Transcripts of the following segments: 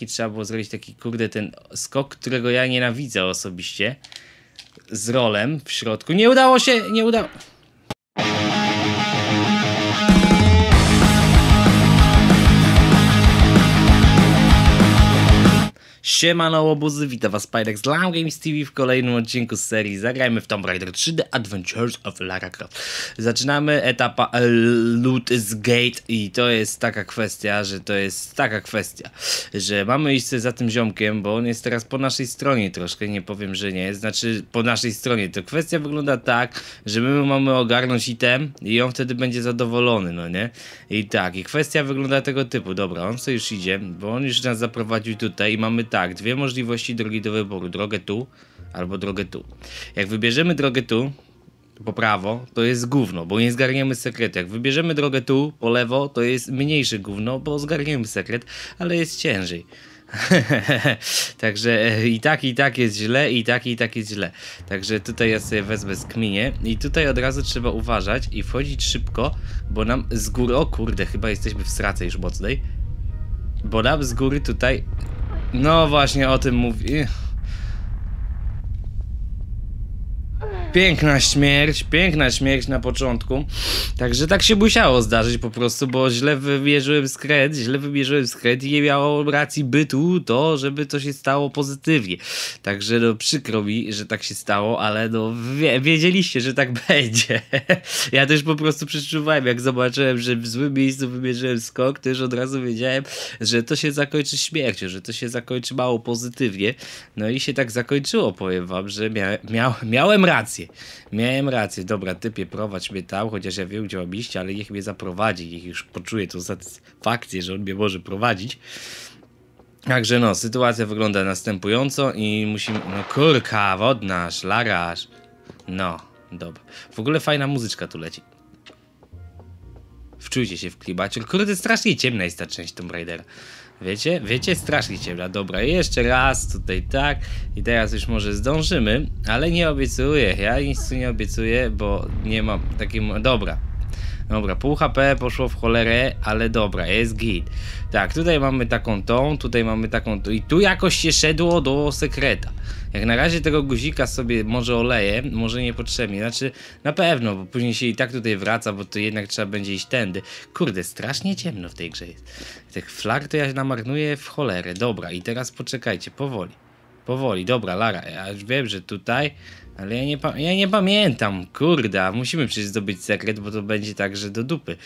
I trzeba było zrobić taki, kurde, ten skok, którego ja nienawidzę osobiście. Z rolem w środku. Nie udało się, nie udało. Siemano łobuzy, witam was z Lam Games TV w kolejnym odcinku z serii Zagrajmy w Tomb Raider 3 The Adventures of Lara Croft. Zaczynamy etapa e, Loot is Gate i to jest taka kwestia, że to jest taka kwestia, że mamy iść za tym ziomkiem, bo on jest teraz po naszej stronie troszkę, nie powiem, że nie, znaczy po naszej stronie. To kwestia wygląda tak, że my mamy ogarnąć item i on wtedy będzie zadowolony, no nie? I tak, i kwestia wygląda tego typu, dobra, on sobie już idzie, bo on już nas zaprowadził tutaj i mamy tak, dwie możliwości drogi do wyboru. Drogę tu albo drogę tu. Jak wybierzemy drogę tu, po prawo, to jest gówno, bo nie zgarniemy sekretu. Jak wybierzemy drogę tu, po lewo, to jest mniejsze gówno, bo zgarniemy sekret, ale jest ciężej. Także e, i tak, i tak jest źle, i tak, i tak jest źle. Także tutaj ja sobie wezmę skminię i tutaj od razu trzeba uważać i wchodzić szybko, bo nam z góry, o kurde, chyba jesteśmy w strace już mocnej, bo nam z góry tutaj no właśnie o tym mówi. Piękna śmierć, piękna śmierć na początku. Także tak się musiało zdarzyć po prostu, bo źle wybierzyłem skred, źle wybierzyłem skred i nie miało racji bytu to, żeby to się stało pozytywnie. Także no przykro mi, że tak się stało, ale no wie, wiedzieliście, że tak będzie. ja też po prostu przeczuwałem, jak zobaczyłem, że w złym miejscu wybierzyłem skok, też od razu wiedziałem, że to się zakończy śmiercią, że to się zakończy mało pozytywnie. No i się tak zakończyło, powiem wam, że mia, mia, miałem rację rację. Miałem rację. Dobra, typie, prowadź mnie tam, chociaż ja wiem, gdzie mam iść, ale niech mnie zaprowadzi. Niech już poczuje tą satysfakcję, że on mnie może prowadzić. Także no, sytuacja wygląda następująco i musimy... No kurka, wodna, szlaraż. No, dobra. W ogóle fajna muzyczka tu leci. Wczujcie się w klimacie. Kurde, strasznie ciemna jest ta część Tomb Raidera. Wiecie? Wiecie? Strasznie ciemna. Dobra, jeszcze raz tutaj tak. I teraz już może zdążymy, ale nie obiecuję. Ja nic tu nie obiecuję, bo nie mam takiego... Dobra. Dobra, pół HP poszło w cholerę, ale dobra, jest git. Tak, tutaj mamy taką tą, tutaj mamy taką tą i tu jakoś się szedło do sekreta. Jak na razie tego guzika sobie może oleję, może niepotrzebnie, znaczy na pewno, bo później się i tak tutaj wraca, bo to jednak trzeba będzie iść tędy. Kurde, strasznie ciemno w tej grze jest. Tych flag to ja namarnuję w cholerę. Dobra, i teraz poczekajcie, powoli. Powoli, dobra, Lara, ja już wiem, że tutaj ale ja nie, ja nie pamiętam, kurde, musimy przecież zdobyć sekret, bo to będzie tak, że do dupy.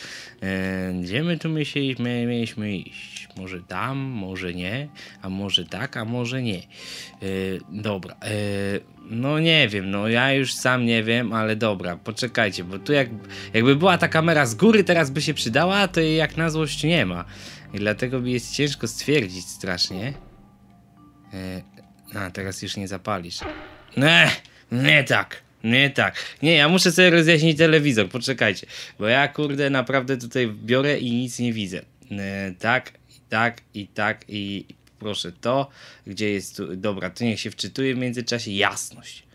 E, gdzie my tu myśleliśmy, mieliśmy iść? Może tam, może nie, a może tak, a może nie. E, dobra, e, no nie wiem, no ja już sam nie wiem, ale dobra, poczekajcie, bo tu jak, jakby była ta kamera z góry, teraz by się przydała, to jej jak na złość nie ma. I dlatego mi jest ciężko stwierdzić strasznie. E, a, teraz już nie zapalisz. Nech! Nie tak. Nie tak. Nie, ja muszę sobie rozjaśnić telewizor, poczekajcie. Bo ja kurde naprawdę tutaj biorę i nic nie widzę. E, tak, i tak, i tak, i proszę to. Gdzie jest tu? Dobra, to niech się wczytuje w międzyczasie jasność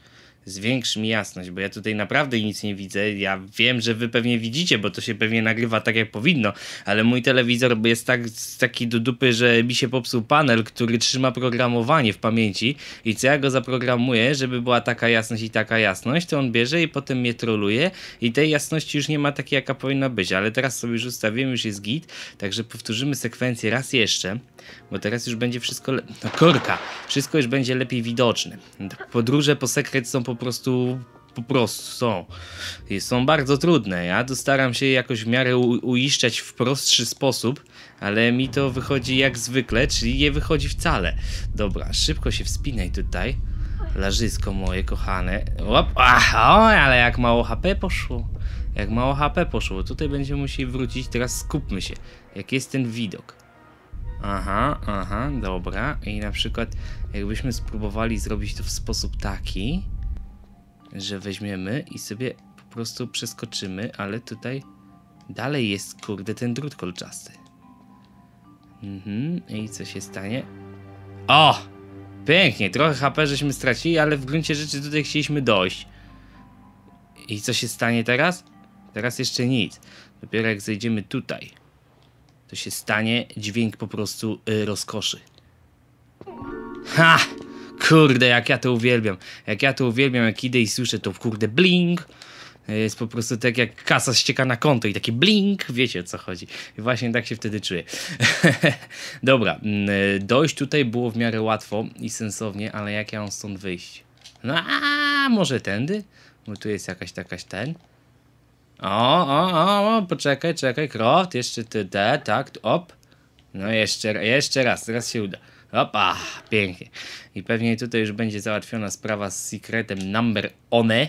zwiększ mi jasność, bo ja tutaj naprawdę nic nie widzę. Ja wiem, że wy pewnie widzicie, bo to się pewnie nagrywa tak jak powinno, ale mój telewizor jest tak, taki do dupy, że mi się popsuł panel, który trzyma programowanie w pamięci i co ja go zaprogramuję, żeby była taka jasność i taka jasność, to on bierze i potem mnie troluje i tej jasności już nie ma takiej, jaka powinna być, ale teraz sobie już ustawiłem, już jest git, także powtórzymy sekwencję raz jeszcze, bo teraz już będzie wszystko, no korka, wszystko już będzie lepiej widoczne. Podróże po sekret są po po prostu po prostu są. I są bardzo trudne. Ja tu staram się jakoś w miarę uiszczać w prostszy sposób, ale mi to wychodzi jak zwykle, czyli nie wychodzi wcale. Dobra, szybko się wspinaj tutaj. Larzysko moje kochane. Ach, oj, ale jak mało HP poszło. Jak mało HP poszło. Tutaj będziemy musieli wrócić. Teraz skupmy się. Jak jest ten widok. Aha, aha, dobra. I na przykład jakbyśmy spróbowali zrobić to w sposób taki, że weźmiemy i sobie po prostu przeskoczymy, ale tutaj dalej jest, kurde, ten drut kolczasty. Mhm, i co się stanie? O! Pięknie, trochę HP żeśmy stracili, ale w gruncie rzeczy tutaj chcieliśmy dojść. I co się stanie teraz? Teraz jeszcze nic. Dopiero jak zejdziemy tutaj, to się stanie dźwięk po prostu y, rozkoszy. Ha! Kurde, jak ja to uwielbiam. Jak ja to uwielbiam, jak idę i słyszę to kurde blink. Jest po prostu tak jak kasa ścieka na konto i taki blink, wiecie o co chodzi. I właśnie tak się wtedy czuję. Dobra, mm, dojść tutaj było w miarę łatwo i sensownie, ale jak ja mam stąd wyjść? No, a może tędy? Bo tu jest jakaś takaś ten. O, o, o, o, poczekaj, czekaj, jeszcze ty, te, tak, op. No jeszcze, jeszcze raz, teraz się uda. Opa, pięknie. I pewnie tutaj już będzie załatwiona sprawa z secretem number one,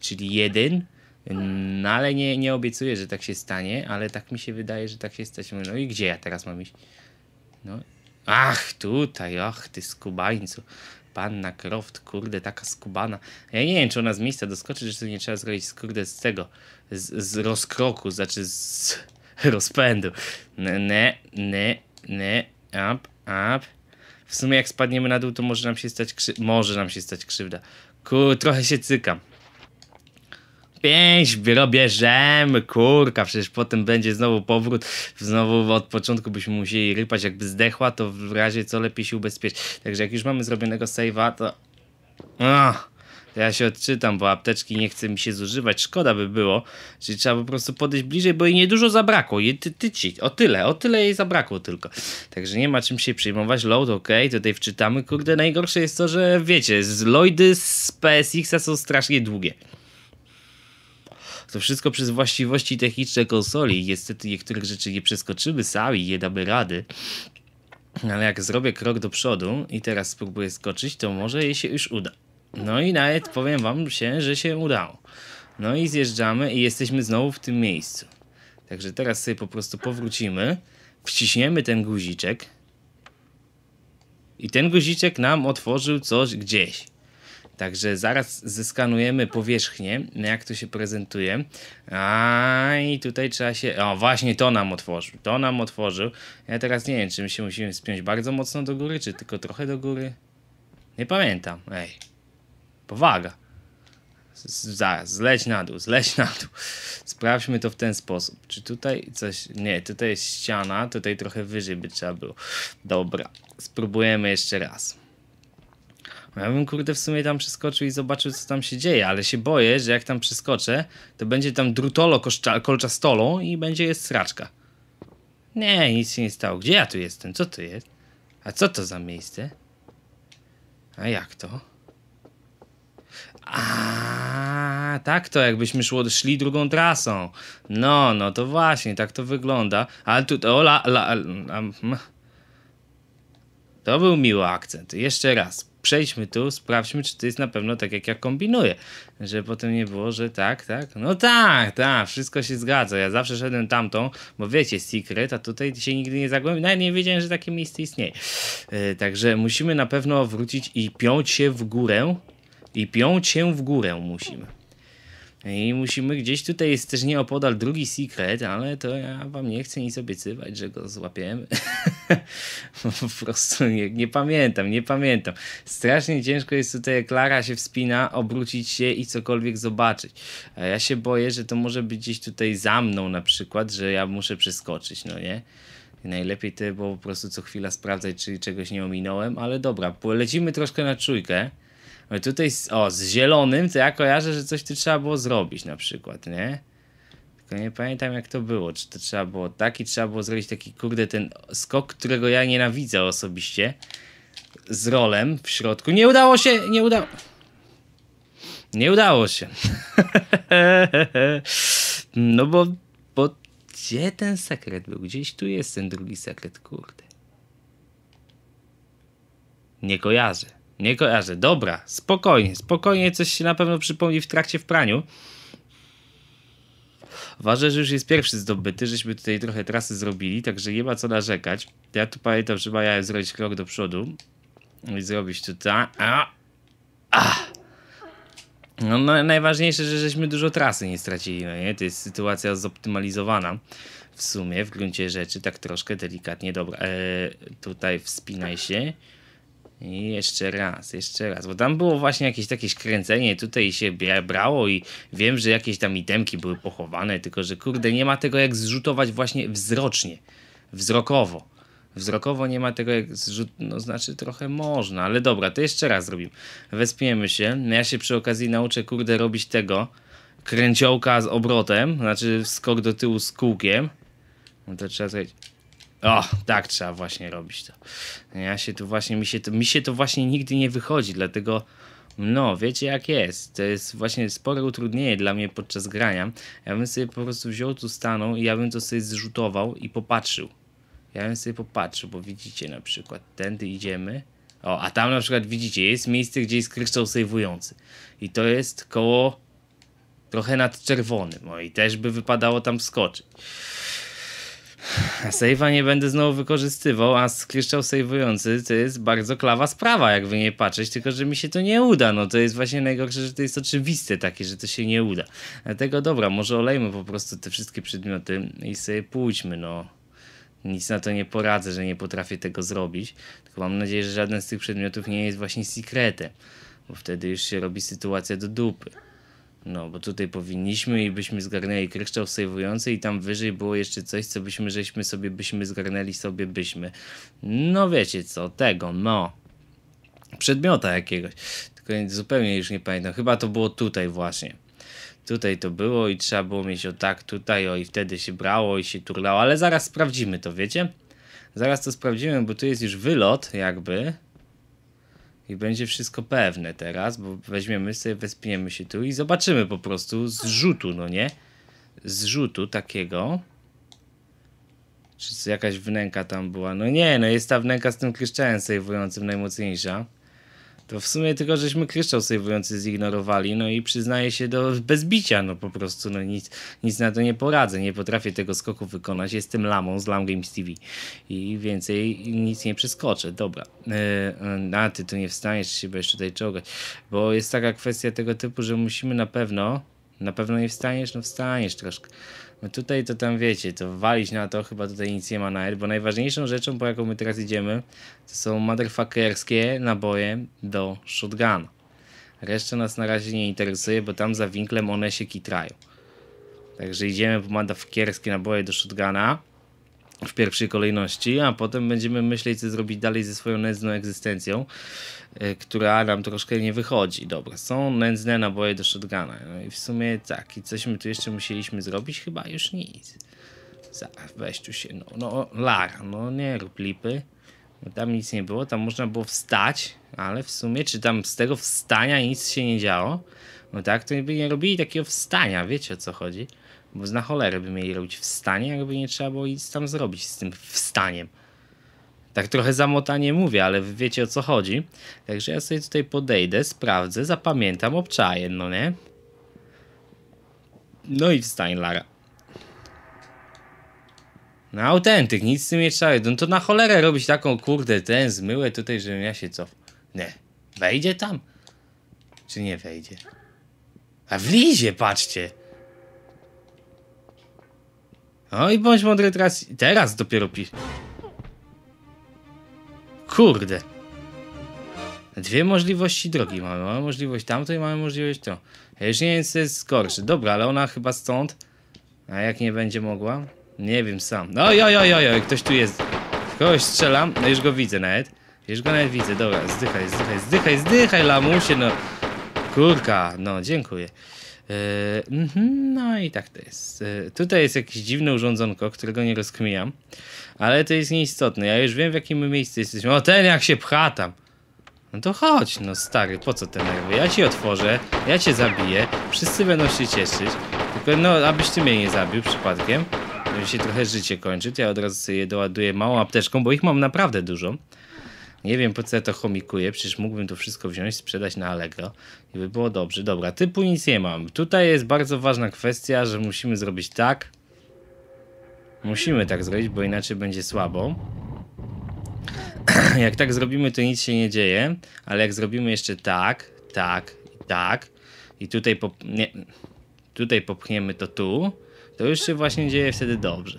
czyli jeden. No ale nie, nie obiecuję, że tak się stanie, ale tak mi się wydaje, że tak się stać. No i gdzie ja teraz mam iść? No. Ach, tutaj, ach, ty skubańcu. Panna Croft, kurde, taka skubana. Ja nie wiem, czy ona z miejsca doskoczy, czy to nie trzeba zrobić, kurde, z tego, z, z rozkroku, znaczy z rozpędu. Ne, ne, ne, ne, up, up. W sumie jak spadniemy na dół, to może nam się stać krzywda. Może nam się stać krzywda. Kur, trochę się cykam. Pięć bierzemy, kurka, przecież potem będzie znowu powrót, znowu od początku byśmy musieli rypać, jakby zdechła, to w razie co lepiej się ubezpieczyć. Także jak już mamy zrobionego save'a, to... Ach, to ja się odczytam, bo apteczki nie chce mi się zużywać, szkoda by było, czyli trzeba po prostu podejść bliżej, bo jej niedużo zabrakło, jej ty, ty, ci, o tyle, o tyle jej zabrakło tylko. Także nie ma czym się przejmować, load, ok, tutaj wczytamy, kurde, najgorsze jest to, że wiecie, z Lloydy z PSX-a są strasznie długie. To wszystko przez właściwości techniczne konsoli. Niestety niektórych rzeczy nie przeskoczymy sami, nie damy rady. Ale jak zrobię krok do przodu i teraz spróbuję skoczyć, to może jej się już uda. No i nawet powiem wam się, że się udało. No i zjeżdżamy i jesteśmy znowu w tym miejscu. Także teraz sobie po prostu powrócimy, wciśniemy ten guziczek i ten guziczek nam otworzył coś gdzieś. Także zaraz zeskanujemy powierzchnię, jak to się prezentuje. A i tutaj trzeba się. O, właśnie to nam otworzył. To nam otworzył. Ja teraz nie wiem, czy my się musimy spiąć bardzo mocno do góry, czy tylko trochę do góry. Nie pamiętam. Ej. Powaga. Zaraz, zleć na dół, zleć na dół. Sprawdźmy to w ten sposób. Czy tutaj coś. Nie, tutaj jest ściana, tutaj trochę wyżej by trzeba było. Dobra, spróbujemy jeszcze raz. Ja bym kurde w sumie tam przeskoczył i zobaczył co tam się dzieje, ale się boję, że jak tam przeskoczę, to będzie tam drutolo kolczastolo i będzie jest sraczka. Nie, nic się nie stało. Gdzie ja tu jestem? Co to jest? A co to za miejsce? A jak to? A tak to jakbyśmy szło, szli drugą trasą. No, no to właśnie, tak to wygląda. Ale tu, o la, la, la, to był miły akcent. Jeszcze raz przejdźmy tu, sprawdźmy, czy to jest na pewno tak, jak ja kombinuję. Że potem nie było, że tak, tak. No tak, tak, wszystko się zgadza. Ja zawsze szedłem tamtą, bo wiecie, secret, a tutaj się nigdy nie zagłębiłem. Nawet nie wiedziałem, że takie miejsce istnieje. Yy, także musimy na pewno wrócić i piąć się w górę. I piąć się w górę musimy. I musimy gdzieś tutaj jest też nieopodal drugi secret, ale to ja wam nie chcę nic obiecywać, że go złapiemy. po prostu nie, nie, pamiętam, nie pamiętam. Strasznie ciężko jest tutaj, jak Klara się wspina, obrócić się i cokolwiek zobaczyć. A ja się boję, że to może być gdzieś tutaj za mną na przykład, że ja muszę przeskoczyć, no nie? I najlepiej to było po prostu co chwila sprawdzać, czy czegoś nie ominąłem, ale dobra, polecimy troszkę na czujkę. Tutaj, o, z zielonym to ja kojarzę, że coś tu trzeba było zrobić na przykład, nie? Tylko nie pamiętam jak to było, czy to trzeba było taki, trzeba było zrobić taki, kurde, ten skok, którego ja nienawidzę osobiście, z rolem w środku. Nie udało się, nie udało... Nie udało się. no bo, bo gdzie ten sekret był? Gdzieś tu jest ten drugi sekret, kurde. Nie kojarzę. Nie kojarzę. Dobra, spokojnie, spokojnie, coś się na pewno przypomni w trakcie w praniu. Ważne, że już jest pierwszy zdobyty, żeśmy tutaj trochę trasy zrobili, także nie ma co narzekać. Ja tu pamiętam, że miałem zrobić krok do przodu i zrobić tutaj. A! A! No, no, najważniejsze, że żeśmy dużo trasy nie stracili, no nie? To jest sytuacja zoptymalizowana w sumie, w gruncie rzeczy, tak troszkę delikatnie. Dobra, e, tutaj wspinaj się. I jeszcze raz, jeszcze raz, bo tam było właśnie jakieś takie kręcenie, tutaj się brało i wiem, że jakieś tam itemki były pochowane, tylko że kurde, nie ma tego jak zrzutować właśnie wzrocznie, wzrokowo. Wzrokowo nie ma tego jak zrzut, no znaczy trochę można, ale dobra, to jeszcze raz zrobimy. Wespiemy się, no ja się przy okazji nauczę, kurde, robić tego, kręciołka z obrotem, znaczy skok do tyłu z kółkiem. No to trzeba zrobić. O, tak trzeba właśnie robić to. Ja się tu właśnie, mi się to, mi się to właśnie nigdy nie wychodzi, dlatego no, wiecie jak jest. To jest właśnie spore utrudnienie dla mnie podczas grania. Ja bym sobie po prostu wziął tu stanął i ja bym to sobie zrzutował i popatrzył. Ja bym sobie popatrzył, bo widzicie na przykład, tędy idziemy. O, a tam na przykład widzicie, jest miejsce, gdzie jest kryształ sejwujący. I to jest koło trochę nad czerwonym. O, i też by wypadało tam skoczyć. Save'a nie będę znowu wykorzystywał, a kryształ sejwujący to jest bardzo klawa sprawa, jakby nie patrzeć, tylko że mi się to nie uda. No to jest właśnie najgorsze, że to jest oczywiste takie, że to się nie uda. Dlatego dobra, może olejmy po prostu te wszystkie przedmioty i sobie pójdźmy, no. Nic na to nie poradzę, że nie potrafię tego zrobić. Tylko mam nadzieję, że żaden z tych przedmiotów nie jest właśnie sekretem, bo wtedy już się robi sytuacja do dupy. No, bo tutaj powinniśmy i byśmy zgarnęli kryształ sejwujący i tam wyżej było jeszcze coś, co byśmy, żeśmy sobie byśmy zgarnęli sobie byśmy. No wiecie co, tego, no. Przedmiota jakiegoś. Tylko zupełnie już nie pamiętam. Chyba to było tutaj właśnie. Tutaj to było i trzeba było mieć o tak tutaj, o i wtedy się brało i się turlało, ale zaraz sprawdzimy to, wiecie? Zaraz to sprawdzimy, bo tu jest już wylot jakby. I będzie wszystko pewne teraz, bo weźmiemy sobie, wespniemy się tu i zobaczymy po prostu z no nie? Z takiego. Czy jakaś wnęka tam była? No nie, no jest ta wnęka z tym kryształem sejwującym najmocniejsza. To w sumie tylko żeśmy kryształ sejwujący zignorowali, no i przyznaję się do bezbicia, no po prostu, no nic, nic na to nie poradzę, nie potrafię tego skoku wykonać, jestem lamą z Lam Games TV i więcej nic nie przeskoczę, dobra. Yy, a ty tu nie wstaniesz się będziesz tutaj czołgać, bo jest taka kwestia tego typu, że musimy na pewno, na pewno nie wstaniesz, no wstaniesz troszkę. No tutaj to tam wiecie, to walić na to chyba tutaj nic nie ma nawet, bo najważniejszą rzeczą, po jaką my teraz idziemy, to są motherfuckerskie naboje do shotguna. Reszta nas na razie nie interesuje, bo tam za winklem one się kitrają. Także idziemy po motherfuckerskie naboje do shotguna w pierwszej kolejności, a potem będziemy myśleć, co zrobić dalej ze swoją nędzną egzystencją, yy, która nam troszkę nie wychodzi. Dobra, są nędzne naboje do shotguna. No i w sumie tak, i coś my tu jeszcze musieliśmy zrobić? Chyba już nic. Zaraz, weź tu się, no, no, Lara, no nie rób lipy. Bo tam nic nie było, tam można było wstać, ale w sumie, czy tam z tego wstania nic się nie działo? No tak, to by nie robili takiego wstania, wiecie o co chodzi? Bo na cholerę by mieli robić wstanie, jakby nie trzeba było nic tam zrobić z tym wstaniem. Tak trochę zamotanie mówię, ale wiecie o co chodzi. Także ja sobie tutaj podejdę, sprawdzę, zapamiętam, obczaję, no nie? No i wstań, Lara. No autentyk, nic z tym nie trzeba. No to na cholerę robić taką kurde ten zmyłę tutaj, żebym ja się cof. Nie. Wejdzie tam? Czy nie wejdzie? A wlizie, patrzcie. No i bądź mądry teraz. Teraz dopiero pisz. Kurde. Dwie możliwości drogi mamy. Mamy możliwość tamto i mamy możliwość to. Ja już nie wiem, co jest gorsze. Dobra, ale ona chyba stąd. A jak nie będzie mogła? Nie wiem sam. Oj, oj, oj, oj, oj ktoś tu jest. Kogoś strzelam. No już go widzę nawet. Już go nawet widzę. Dobra, zdychaj, zdychaj, zdychaj, zdychaj, lamusie, no. Kurka, no, dziękuję. Yy, no i tak to jest. Yy, tutaj jest jakieś dziwne urządzonko, którego nie rozkmijam, ale to jest nieistotne. Ja już wiem w jakim miejscu jesteśmy. O, ten jak się pcha tam. No to chodź, no stary, po co te nerwy? Ja ci otworzę, ja cię zabiję, wszyscy będą się cieszyć. Tylko no, abyś ty mnie nie zabił przypadkiem. Żeby się trochę życie kończyć. Ja od razu sobie doładuję małą apteczką, bo ich mam naprawdę dużo. Nie wiem po co ja to chomikuję, przecież mógłbym to wszystko wziąć, sprzedać na Allegro i by było dobrze. Dobra, typu nic nie mam. Tutaj jest bardzo ważna kwestia, że musimy zrobić tak. Musimy tak zrobić, bo inaczej będzie słabo. jak tak zrobimy, to nic się nie dzieje, ale jak zrobimy jeszcze tak, tak tak i tutaj, pop nie, tutaj popchniemy to tu, to już się właśnie dzieje wtedy dobrze.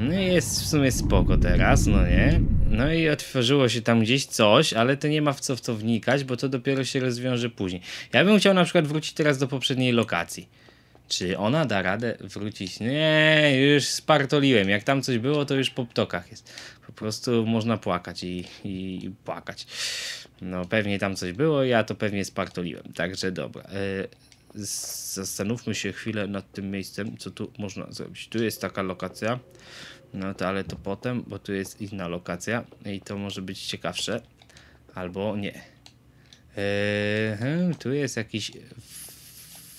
No i jest w sumie spoko teraz, no nie? No i otworzyło się tam gdzieś coś, ale to nie ma w co w to wnikać, bo to dopiero się rozwiąże później. Ja bym chciał na przykład wrócić teraz do poprzedniej lokacji. Czy ona da radę wrócić? Nie, już spartoliłem. Jak tam coś było, to już po ptokach jest. Po prostu można płakać i, i, i płakać. No pewnie tam coś było, ja to pewnie spartoliłem. Także dobra. E, zastanówmy się chwilę nad tym miejscem, co tu można zrobić. Tu jest taka lokacja. No to ale to potem, bo tu jest inna lokacja i to może być ciekawsze. Albo nie. Eee, tu jest jakiś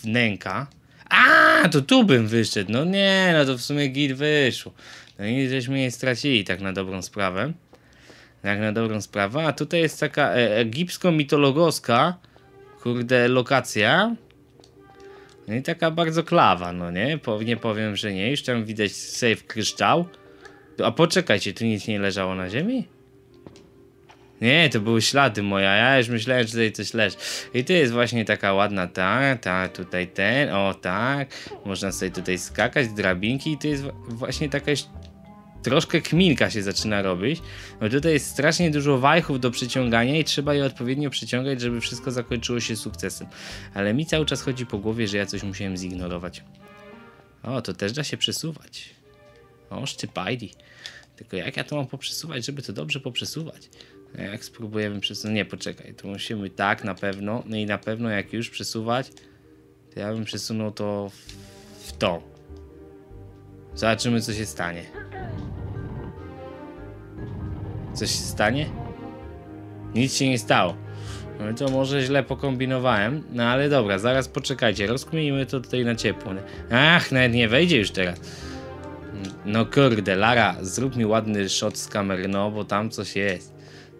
wnęka. A, to tu bym wyszedł. No nie, no to w sumie git wyszło. No i żeśmy nie stracili tak na dobrą sprawę. Jak na dobrą sprawę. A tutaj jest taka e, egipsko-mitologowska kurde lokacja. No i taka bardzo klawa, no nie? Nie powiem, że nie. Już tam widać safe kryształ. A poczekajcie, tu nic nie leżało na ziemi? Nie, to były ślady moje, ja już myślałem, że tutaj coś leży. I tu jest właśnie taka ładna ta, ta, tutaj ten, o tak. Można sobie tutaj skakać, drabinki i tu jest właśnie taka troszkę kminka się zaczyna robić. Bo tutaj jest strasznie dużo wajchów do przyciągania i trzeba je odpowiednio przyciągać, żeby wszystko zakończyło się sukcesem. Ale mi cały czas chodzi po głowie, że ja coś musiałem zignorować. O, to też da się przesuwać. O, szczypajdi. Tylko jak ja to mam poprzesuwać, żeby to dobrze poprzesuwać? Jak spróbujemy przesunąć... Nie, poczekaj, to musimy tak na pewno. No i na pewno jak już przesuwać, to ja bym przesunął to w, w to. Zobaczymy, co się stanie. Coś się stanie? Nic się nie stało. No to może źle pokombinowałem, no ale dobra, zaraz poczekajcie, rozkminimy to tutaj na ciepło. Ach, nawet nie wejdzie już teraz. No kurde, Lara, zrób mi ładny shot z kamery, no bo tam coś jest.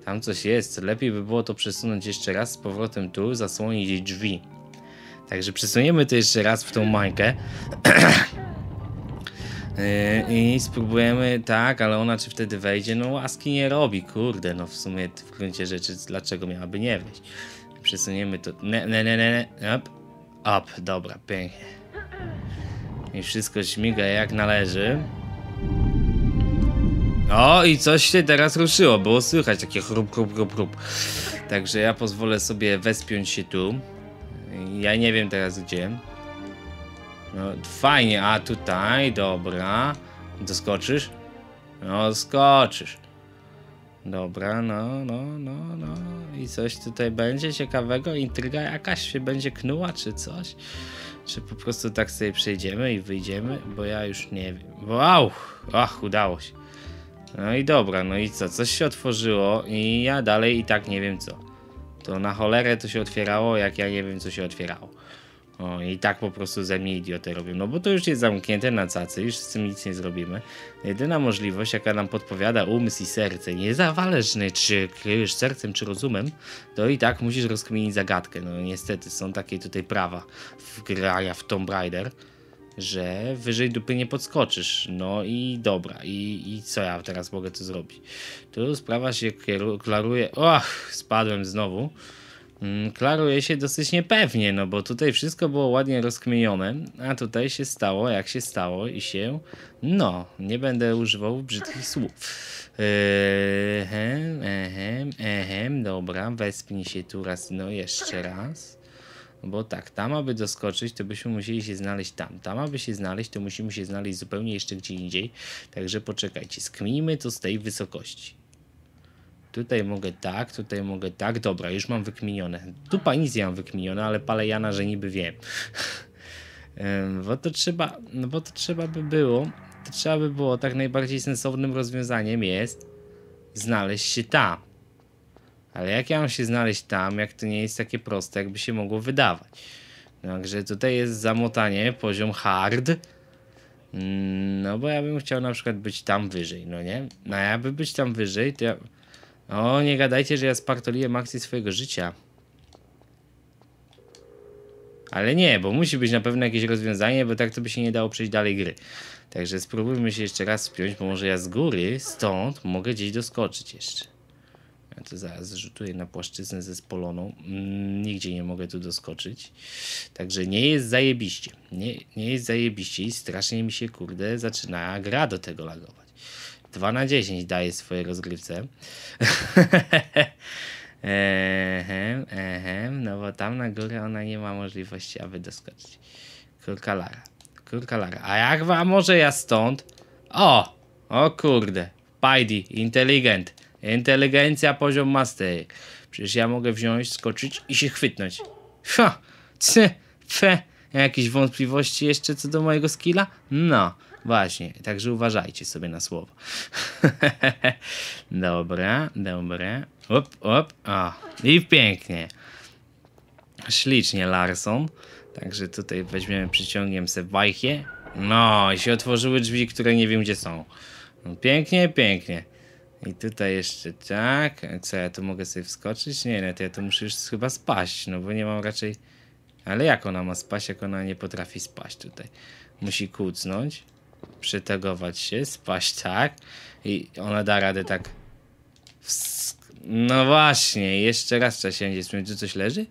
Tam coś jest. Lepiej by było to przesunąć jeszcze raz z powrotem tu, zasłonić drzwi. Także przesuniemy to jeszcze raz w tą mańkę. Yy, I spróbujemy, tak, ale ona czy wtedy wejdzie? No łaski nie robi, kurde, no w sumie w gruncie rzeczy dlaczego miałaby nie wejść? Przesuniemy to, ne, ne, ne, ne, ne. up, up, dobra, pięknie. I wszystko śmiga jak należy. O, i coś się teraz ruszyło, było słychać takie chrup, chrup, chrup, chrup. Także ja pozwolę sobie wespiąć się tu. Ja nie wiem teraz gdzie. No, fajnie, a tutaj, dobra. Doskoczysz? No, skoczysz. Dobra, no, no, no, no. I coś tutaj będzie ciekawego? Intryga jakaś się będzie knuła, czy coś? Czy po prostu tak sobie przejdziemy i wyjdziemy? Bo ja już nie wiem. Wow! Ach, udało się. No i dobra, no i co? Coś się otworzyło i ja dalej i tak nie wiem co. To na cholerę to się otwierało, jak ja nie wiem co się otwierało. O, i tak po prostu ze mnie idiotę robią. No bo to już jest zamknięte na cacy, już z tym nic nie zrobimy. Jedyna możliwość, jaka nam podpowiada umysł i serce, niezależny czy kryjesz sercem czy rozumem, to i tak musisz rozkminić zagadkę. No niestety są takie tutaj prawa w grania w Tomb Raider że wyżej dupy nie podskoczysz. No i dobra, i, i co ja teraz mogę tu zrobić? Tu sprawa się klaruje. Och, spadłem znowu. Mm, klaruje się dosyć niepewnie, no bo tutaj wszystko było ładnie rozkmienione, a tutaj się stało jak się stało i się, no, nie będę używał brzydkich słów. Ehem, ehem, ehem, dobra, wespnij się tu raz, no jeszcze raz. Bo tak, tam aby doskoczyć, to byśmy musieli się znaleźć tam. Tam aby się znaleźć, to musimy się znaleźć zupełnie jeszcze gdzie indziej. Także poczekajcie, skminimy to z tej wysokości. Tutaj mogę tak, tutaj mogę tak. Dobra, już mam wykminione. Tu nic nie mam wykminione, ale palę Jana, że niby wiem. bo to trzeba, no bo to trzeba by było, to trzeba by było, tak najbardziej sensownym rozwiązaniem jest znaleźć się tam. Ale jak ja mam się znaleźć tam, jak to nie jest takie proste, jakby się mogło wydawać. Także tutaj jest zamotanie, poziom hard. Mm, no bo ja bym chciał na przykład być tam wyżej, no nie? No ja by być tam wyżej, to ja... O, nie gadajcie, że ja spartoliłem akcję swojego życia. Ale nie, bo musi być na pewno jakieś rozwiązanie, bo tak to by się nie dało przejść dalej gry. Także spróbujmy się jeszcze raz spiąć, bo może ja z góry, stąd mogę gdzieś doskoczyć jeszcze. Ja to zaraz zrzutuję na płaszczyznę ze spoloną. Mm, nigdzie nie mogę tu doskoczyć. Także nie jest zajebiście. Nie, nie jest zajebiście i strasznie mi się, kurde, zaczyna gra do tego lagować. 2 na 10 daje swoje rozgrywce. ehem, ehem, no bo tam na górę ona nie ma możliwości, aby doskoczyć. Kurka Lara. Kurka Lara. A jak wam może ja stąd? O! O kurde. Pajdi, inteligent. Inteligencja poziom master. Przecież ja mogę wziąć, skoczyć i się chwytnąć. Ha! Cy, fe. Jakieś wątpliwości jeszcze co do mojego skilla? No, właśnie. Także uważajcie sobie na słowo. dobra, dobra. Op, op. O, i pięknie. Ślicznie, Larson. Także tutaj weźmiemy, przyciągniemy sobie bajkę. No, i się otworzyły drzwi, które nie wiem gdzie są. No, pięknie, pięknie. I tutaj jeszcze tak. Co ja tu mogę sobie wskoczyć? Nie, no to ja tu muszę już chyba spaść, no bo nie mam raczej. Ale jak ona ma spaść, jak ona nie potrafi spaść tutaj? Musi kucnąć, przytagować się, spaść tak i ona da radę tak. No właśnie, jeszcze raz trzeba się będzie sprawdzić, tu coś leży?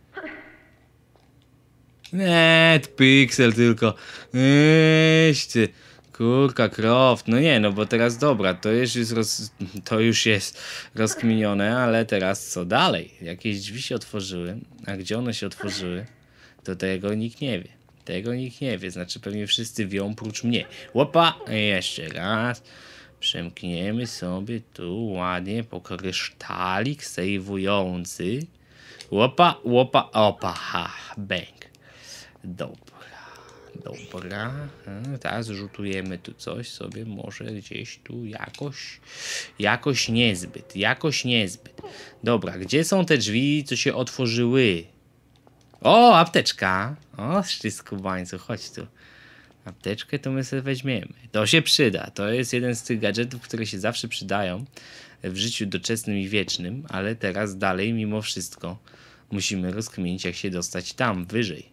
Nie, pixel tylko. Eeś ty. Kurka, Croft. No nie, no bo teraz dobra, to już jest, roz, to już jest rozkminione, ale teraz co dalej? Jakieś drzwi się otworzyły, a gdzie one się otworzyły, to tego nikt nie wie. Tego nikt nie wie, znaczy pewnie wszyscy wią prócz mnie. Łopa, jeszcze raz. Przemkniemy sobie tu ładnie po krysztalik sejwujący. Łopa, łopa, opa, ha, bang. Dobra, dobra. E, Teraz rzutujemy tu coś sobie, może gdzieś tu jakoś, jakoś niezbyt, jakoś niezbyt. Dobra, gdzie są te drzwi, co się otworzyły? O, apteczka. O, szczyskubańcu, chodź tu. Apteczkę to my sobie weźmiemy. To się przyda. To jest jeden z tych gadżetów, które się zawsze przydają w życiu doczesnym i wiecznym, ale teraz dalej, mimo wszystko, musimy rozkminić, jak się dostać tam, wyżej.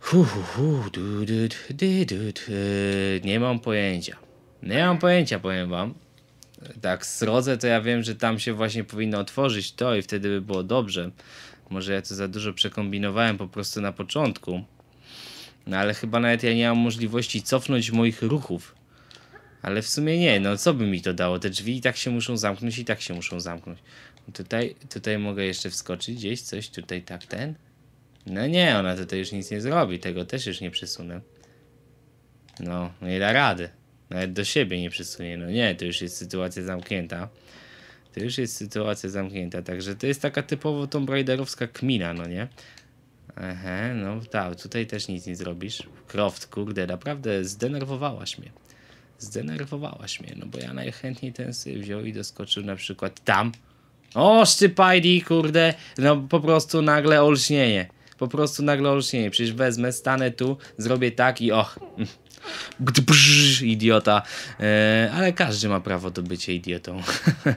Hu, hu, hu, du, du, du, du, du. Nie mam pojęcia. Nie mam pojęcia, powiem wam. Tak, srodze to ja wiem, że tam się właśnie powinno otworzyć to i wtedy by było dobrze. Może ja to za dużo przekombinowałem po prostu na początku. No ale chyba nawet ja nie mam możliwości cofnąć moich ruchów. Ale w sumie nie, no co by mi to dało? Te drzwi i tak się muszą zamknąć, i tak się muszą zamknąć. Tutaj, tutaj mogę jeszcze wskoczyć gdzieś, coś tutaj tak ten. No nie, ona tutaj już nic nie zrobi, tego też już nie przesunę. No, nie da rady. Nawet do siebie nie przesunie. No nie, to już jest sytuacja zamknięta. To już jest sytuacja zamknięta, także to jest taka typowo Tomb Raiderowska kmina, no nie? Aha, no tak, tutaj też nic nie zrobisz. Croft, kurde, naprawdę zdenerwowałaś mnie. Zdenerwowałaś mnie, no bo ja najchętniej ten sobie wziął i doskoczył na przykład tam. O, szczypajdi, kurde, no po prostu nagle olśnienie. Po prostu nagle olśnienie. Przecież wezmę, stanę tu, zrobię tak i och. Brz, idiota. E, ale każdy ma prawo do bycia idiotą.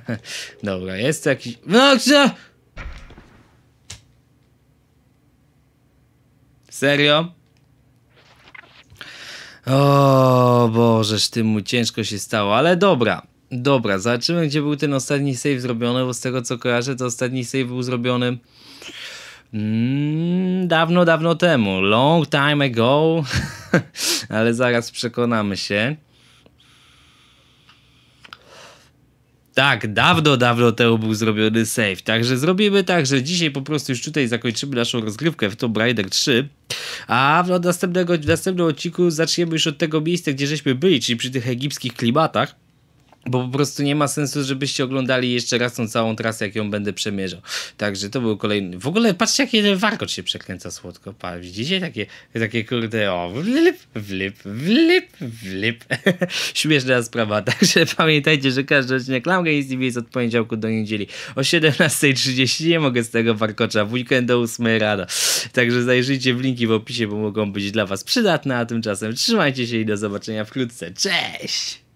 Dobra, jest jakiś... No, co? Serio? O Bożeż, tym mu ciężko się stało, ale dobra. Dobra, zobaczymy gdzie był ten ostatni save zrobiony, bo z tego co kojarzę, to ostatni save był zrobiony mm, dawno, dawno temu. Long time ago. ale zaraz przekonamy się. Tak, dawno, dawno temu był zrobiony save. Także zrobimy tak, że dzisiaj po prostu już tutaj zakończymy naszą rozgrywkę w Tomb Raider 3. A w następnego, w następnym odcinku zaczniemy już od tego miejsca, gdzie żeśmy byli, czyli przy tych egipskich klimatach. Bo po prostu nie ma sensu, żebyście oglądali jeszcze raz tą całą trasę, jak ją będę przemierzał. Także to był kolejny. W ogóle patrzcie, jaki warkot się przekręca słodko. Pa, widzicie? Takie, takie kurde, o, wlip, wlip, wlip, wlip. Śmieszna sprawa. Także pamiętajcie, że każdy odcinek Lam Games TV jest od poniedziałku do niedzieli o 17.30. Nie mogę z tego warkocza. W weekend do 8 rano. Także zajrzyjcie w linki w opisie, bo mogą być dla Was przydatne. A tymczasem trzymajcie się i do zobaczenia wkrótce. Cześć!